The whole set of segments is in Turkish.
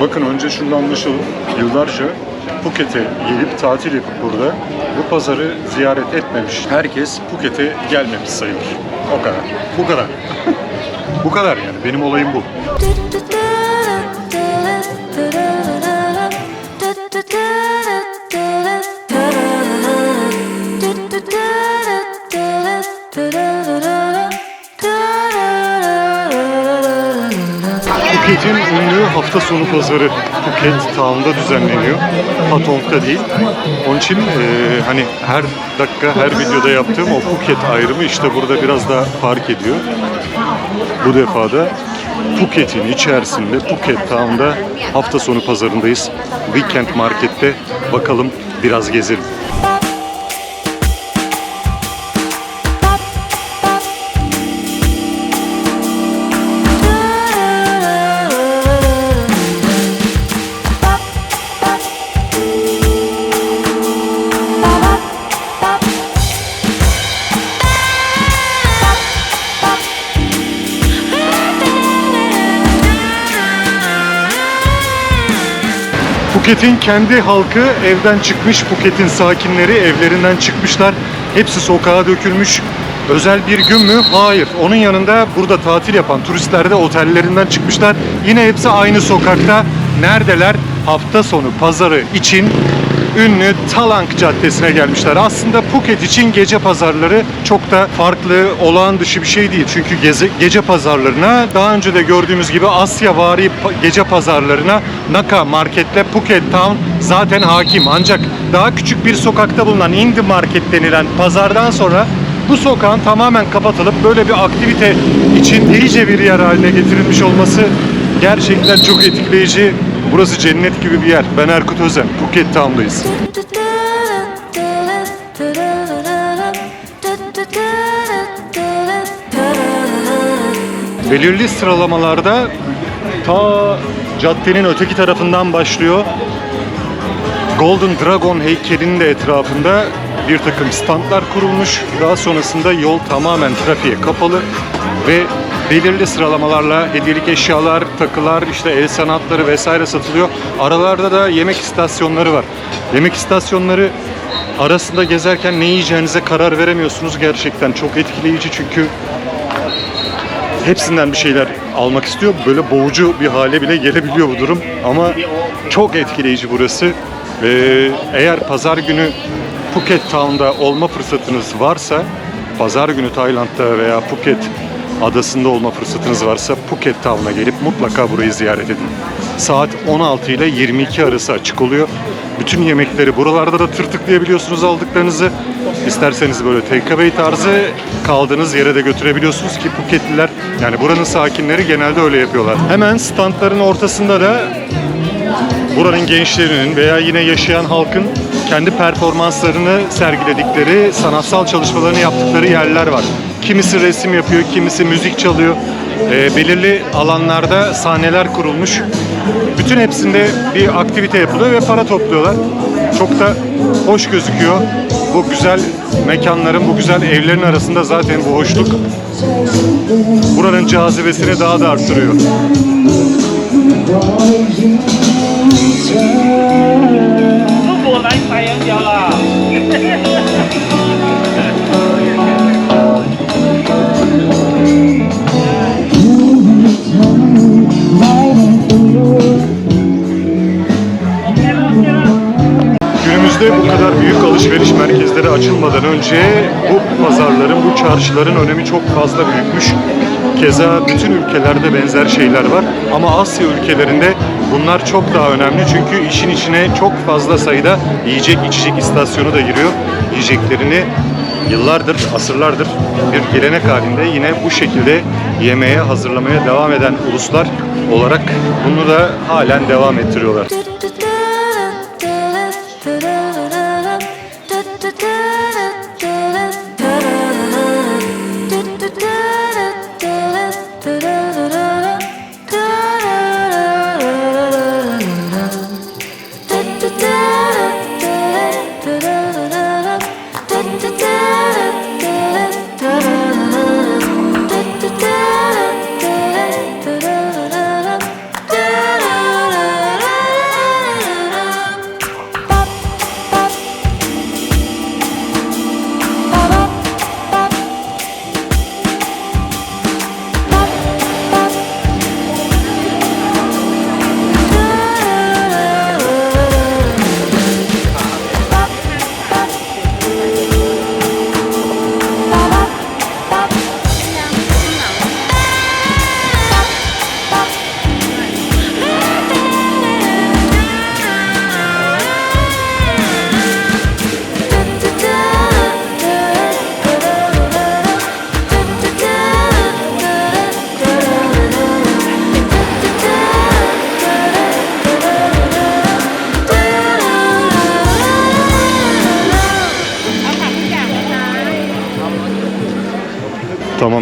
Bakın önce şundan anlaşalım. Yıllarca Phuket'e gelip tatil yapıp burada bu pazarı ziyaret etmemiş. Herkes Phuket'e gelmemiş sayılır. O kadar. Bu kadar. bu kadar yani. Benim olayım bu. Phuket'in ünlü hafta sonu pazarı Phuket Town'da düzenleniyor. Patong'da değil. Onun için e, hani her dakika her videoda yaptığım o Phuket ayrımı işte burada biraz daha fark ediyor. Bu defa da Phuket'in içerisinde Phuket Town'da hafta sonu pazarındayız. Weekend Market'te bakalım biraz gezelim. Phuket'in kendi halkı evden çıkmış. Phuket'in sakinleri evlerinden çıkmışlar. Hepsi sokağa dökülmüş. Özel bir gün mü? Hayır. Onun yanında burada tatil yapan turistler de otellerinden çıkmışlar. Yine hepsi aynı sokakta. Neredeler? Hafta sonu pazarı için ünlü Talank Caddesi'ne gelmişler. Aslında Phuket için gece pazarları çok da farklı, olağan dışı bir şey değil. Çünkü geze, gece pazarlarına daha önce de gördüğümüz gibi Asya vari gece pazarlarına Naka Market'le Phuket Town zaten hakim. Ancak daha küçük bir sokakta bulunan Indie Market denilen pazardan sonra bu sokağın tamamen kapatılıp böyle bir aktivite için iyice bir yer haline getirilmiş olması gerçekten çok etkileyici. Burası cennet gibi bir yer. Ben Erkut Özen. Phuket Town'dayız. Belirli sıralamalarda ta caddenin öteki tarafından başlıyor. Golden Dragon heykelinin de etrafında bir takım standlar kurulmuş. Daha sonrasında yol tamamen trafiğe kapalı ve belirli sıralamalarla hediyelik eşyalar, takılar, işte el sanatları vesaire satılıyor. Aralarda da yemek istasyonları var. Yemek istasyonları arasında gezerken ne yiyeceğinize karar veremiyorsunuz. Gerçekten çok etkileyici çünkü hepsinden bir şeyler almak istiyor. Böyle boğucu bir hale bile gelebiliyor bu durum. Ama çok etkileyici burası. Ee, eğer pazar günü Phuket Town'da olma fırsatınız varsa, pazar günü Tayland'da veya Phuket adasında olma fırsatınız varsa Phuket Town'a gelip mutlaka burayı ziyaret edin. Saat 16 ile 22 arası açık oluyor. Bütün yemekleri buralarda da tırtıklayabiliyorsunuz aldıklarınızı. İsterseniz böyle takeaway tarzı kaldığınız yere de götürebiliyorsunuz ki Phuketliler yani buranın sakinleri genelde öyle yapıyorlar. Hemen standların ortasında da buranın gençlerinin veya yine yaşayan halkın kendi performanslarını sergiledikleri, sanatsal çalışmalarını yaptıkları yerler var. Kimisi resim yapıyor, kimisi müzik çalıyor. Ee, belirli alanlarda sahneler kurulmuş. Bütün hepsinde bir aktivite yapılıyor ve para topluyorlar. Çok da hoş gözüküyor. Bu güzel mekanların, bu güzel evlerin arasında zaten bu hoşluk buranın cazibesini daha da arttırıyor. Günümüzde bu kadar büyük alışveriş merkezleri açılmadan önce bu pazarların, bu çarşıların önemi çok fazla büyükmüş. Keza bütün ülkelerde benzer şeyler var ama Asya ülkelerinde bunlar çok daha önemli çünkü işin içine çok fazla sayıda yiyecek içecek istasyonu da giriyor. Yiyeceklerini yıllardır, asırlardır bir gelenek halinde yine bu şekilde yemeye, hazırlamaya devam eden uluslar olarak bunu da halen devam ettiriyorlar.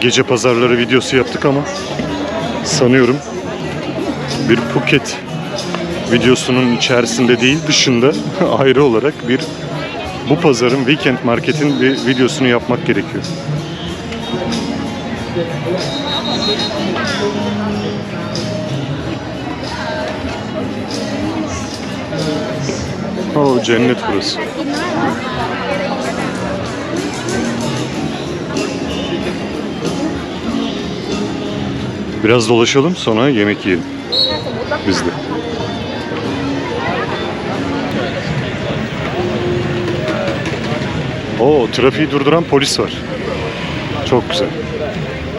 Gece pazarları videosu yaptık ama sanıyorum bir Phuket videosunun içerisinde değil dışında ayrı olarak bir bu pazarın weekend marketin bir videosunu yapmak gerekiyor. O cennet burası. Biraz dolaşalım sonra yemek yiyelim. Biz de. Oo, trafiği durduran polis var. Çok güzel.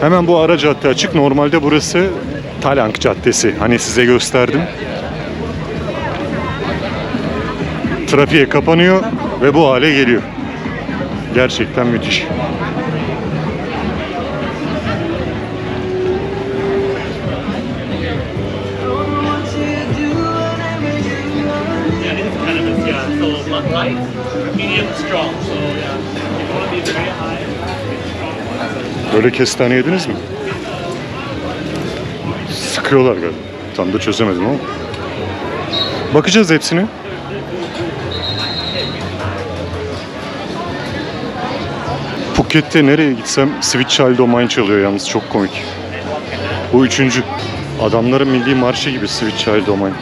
Hemen bu ara cadde açık. Normalde burası Talang Caddesi. Hani size gösterdim. Trafiğe kapanıyor ve bu hale geliyor. Gerçekten müthiş. Böyle kestane yediniz mi? Sıkıyorlar galiba. Tam da çözemedim ama. Bakacağız hepsine. Phuket'te nereye gitsem Sweet Child O' Mine çalıyor yalnız çok komik. Bu üçüncü. Adamların milli marşı gibi Sweet Child O' Mine.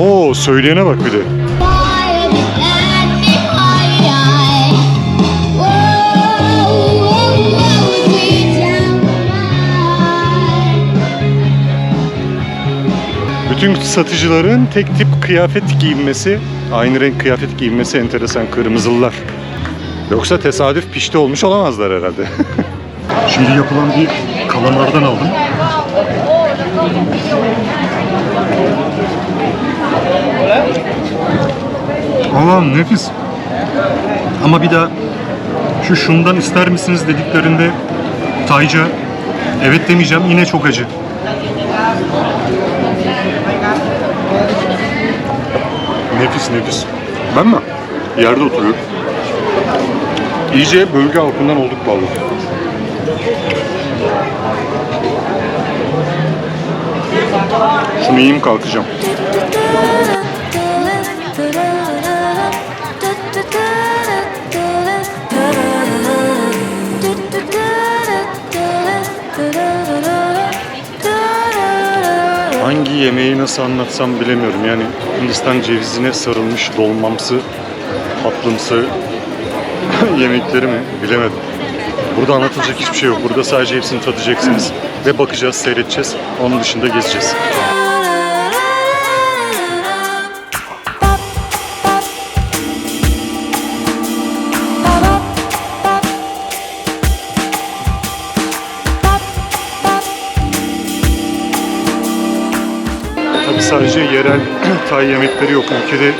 Oo söyleyene bak bir de. Bütün satıcıların tek tip kıyafet giyinmesi, aynı renk kıyafet giyinmesi enteresan kırmızılılar. Yoksa tesadüf pişti olmuş olamazlar herhalde. Şimdi yapılan bir kalamardan aldım. Allah'ım nefis. Ama bir daha şu şundan ister misiniz dediklerinde Tayca evet demeyeceğim yine çok acı. Nefis nefis. Ben mi? Yerde oturuyorum. İyice bölge halkından olduk vallahi. Şunu yiyeyim kalkacağım. Hangi yemeği nasıl anlatsam bilemiyorum. Yani Hindistan cevizine sarılmış dolmamsı, tatlımsı yemekleri mi bilemedim. Burada anlatılacak hiçbir şey yok. Burada sadece hepsini tadacaksınız ve bakacağız, seyredeceğiz. Onun dışında gezeceğiz. Sadece yerel Tay yemekleri yok. Ülkede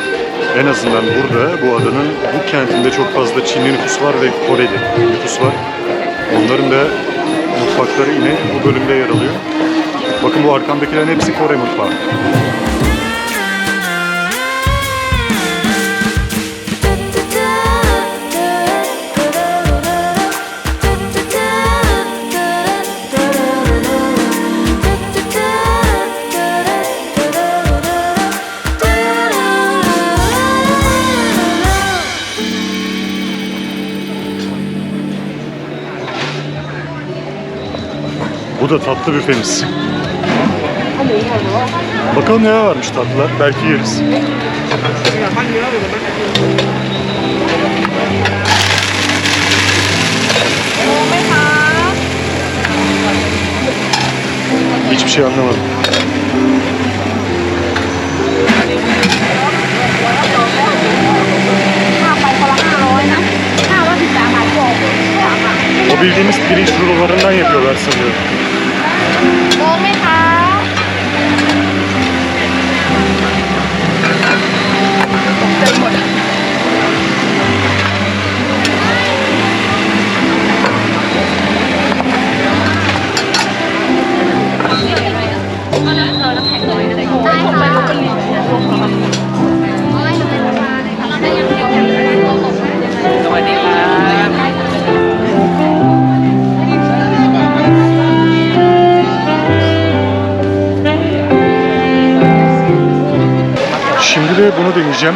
en azından burada bu adanın bu kentinde çok fazla Çinli nüfus var ve Koreli nüfus var. Onların da mutfakları yine bu bölümde yer alıyor. Bakın bu arkamdakilerin hepsi Kore mutfağı. Da tatlı büfemiz. Bakalım neler varmış tatlılar. Belki yeriz. Hiçbir şey anlamadım. O bildiğimiz pirinç rulolarından yapıyorlar sanıyorum. Oh! Deneyeceğim.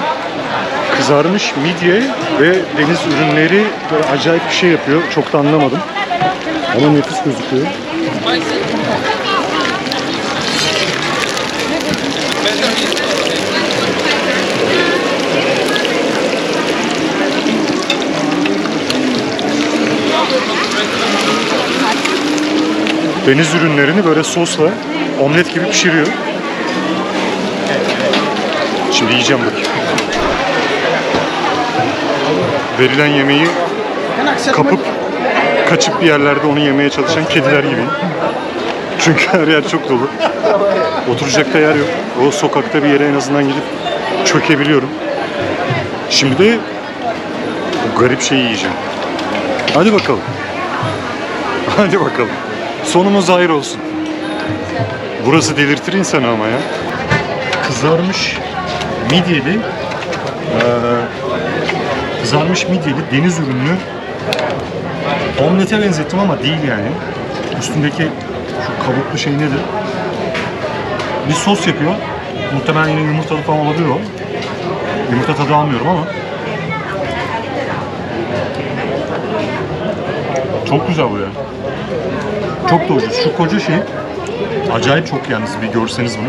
Kızarmış midye ve deniz ürünleri böyle acayip bir şey yapıyor. Çok da anlamadım. Ama nefis gözüküyor. Deniz ürünlerini böyle sosla omlet gibi pişiriyor. Şimdi yiyeceğim Verilen yemeği kapıp kaçıp bir yerlerde onu yemeye çalışan kediler gibi. Çünkü her yer çok dolu. Oturacak da yer yok. O sokakta bir yere en azından gidip çökebiliyorum. Şimdi de bu garip şeyi yiyeceğim. Hadi bakalım. Hadi bakalım. Sonumuz hayır olsun. Burası delirtir insanı ama ya. Kızarmış midyeli eee, kızarmış midyeli deniz ürünlü omlete benzettim ama değil yani. Üstündeki şu kabuklu şey nedir? Bir sos yapıyor. Muhtemelen yine yumurtalı falan olabilir o. Yumurta tadı almıyorum ama. Çok güzel bu ya. Çok da ucuz. Şu koca şey acayip çok yalnız bir görseniz bunu.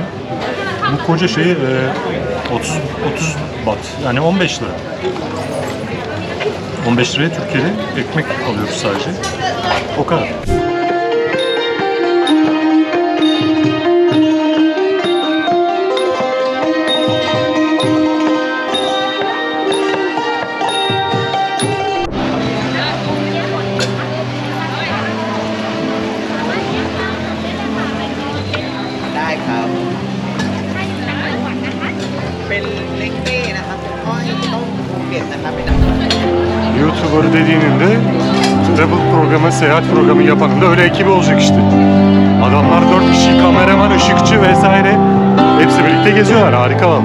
Bu koca şeyi e, 30 30 bat yani 15 lira. 15 liraya Türkiye'de ekmek alıyoruz sadece. O kadar. ำ YouTuber dediğinin de travel programı, seyahat programı yapanın da öyle ekibi olacak işte. Adamlar dört kişi, kameraman, ışıkçı vesaire. Hepsi birlikte geziyorlar. Harika valla.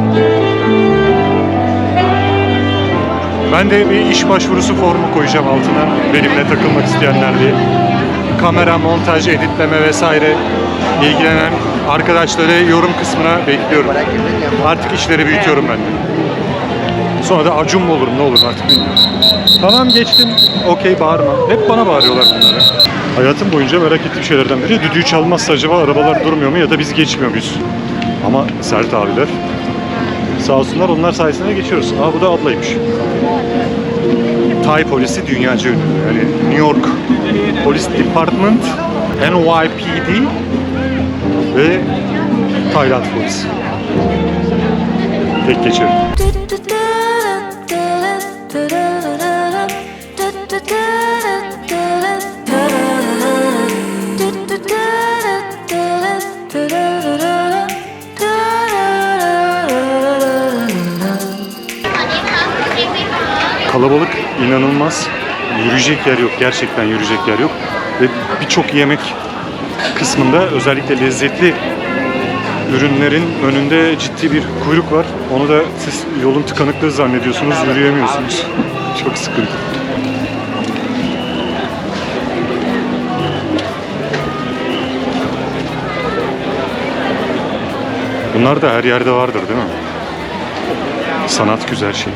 Ben de bir iş başvurusu formu koyacağım altına. Benimle takılmak isteyenler diye. Kamera, montaj, editleme vesaire ilgilenen arkadaşları yorum kısmına bekliyorum. Artık işleri büyütüyorum ben de. Sonra da acun mu olurum ne olur artık bilmiyorum. Tamam geçtim. Okey bağırma. Hep bana bağırıyorlar bunları. Hayatım boyunca merak ettiğim şeylerden biri düdüğü çalmazsa acaba arabalar durmuyor mu ya da biz geçmiyor muyuz? Ama sert abiler. Sağ olsunlar onlar sayesinde geçiyoruz. Aa bu da ablaymış. Tay polisi dünyaca ünlü. Yani New York Police Department, NYPD ve Tayland polisi. Tek geçerim. Kalabalık inanılmaz. Yürüyecek yer yok. Gerçekten yürüyecek yer yok. Ve birçok yemek kısmında özellikle lezzetli ürünlerin önünde ciddi bir kuyruk var. Onu da siz yolun tıkanıklığı zannediyorsunuz, yürüyemiyorsunuz. Çok sıkıntı. Bunlar da her yerde vardır değil mi? Sanat güzel şey.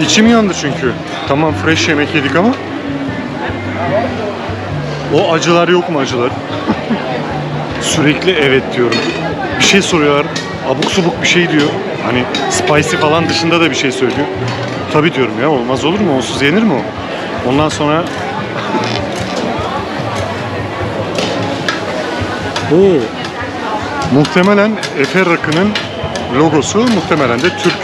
İçim yandı çünkü. Tamam fresh yemek yedik ama o acılar yok mu acılar? Sürekli evet diyorum. Bir şey soruyorlar. Abuk subuk bir şey diyor. Hani spicy falan dışında da bir şey söylüyor. Tabii diyorum ya olmaz olur mu? Onsuz yenir mi o? Ondan sonra Oo. Muhtemelen Efe Rakı'nın logosu muhtemelen de Türk.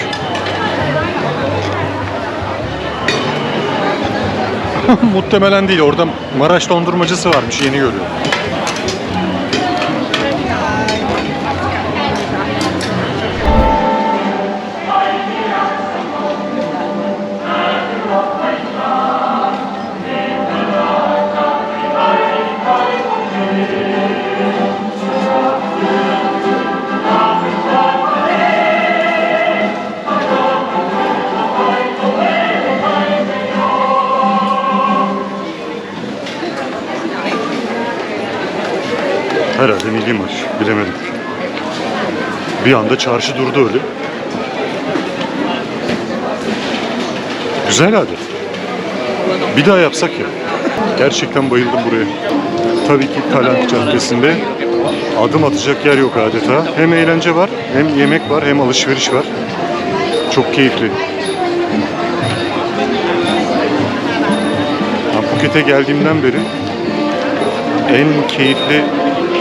muhtemelen değil orada Maraş dondurmacısı varmış yeni görüyorum. Milli maç. Bilemedim. Bir anda çarşı durdu öyle. Güzel adet. Bir daha yapsak ya. Gerçekten bayıldım buraya. Tabii ki Talant Caddesi'nde adım atacak yer yok adeta. Hem eğlence var, hem yemek var, hem alışveriş var. Çok keyifli. Phuket'e geldiğimden beri en keyifli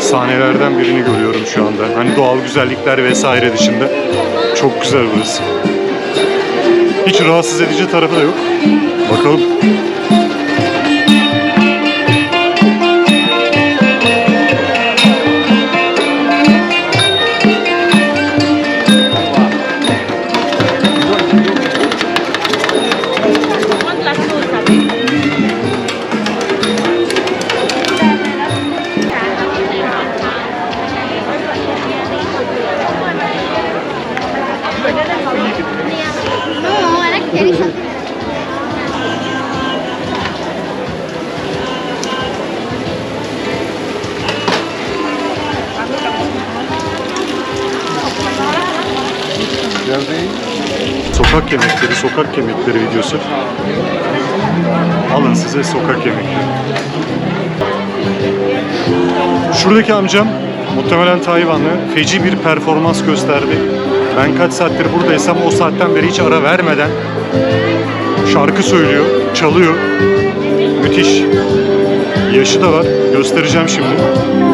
sahnelerden birini görüyorum şu anda. Hani doğal güzellikler vesaire dışında. Çok güzel burası. Hiç rahatsız edici tarafı da yok. Bakalım. Sokak yemekleri, sokak yemekleri videosu. Alın size sokak yemekleri. Şuradaki amcam muhtemelen Tayvanlı feci bir performans gösterdi. Ben kaç saattir buradaysam o saatten beri hiç ara vermeden şarkı söylüyor, çalıyor. Müthiş. Yaşı da var. Göstereceğim şimdi.